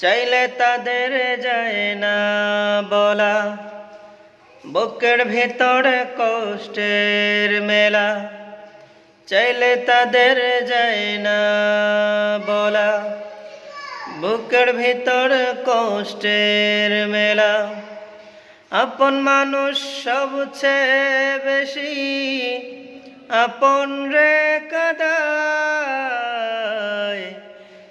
চাইলে তাদের যায় না বলা। বুকের ভেতর কষ্টের মেলা। চাইলে তাদের যায় না বলা। বুকের ভিতর কষ্টের মেলা। আপন মানুষ সবচেয়ে বেশি। আপন রে কাদায়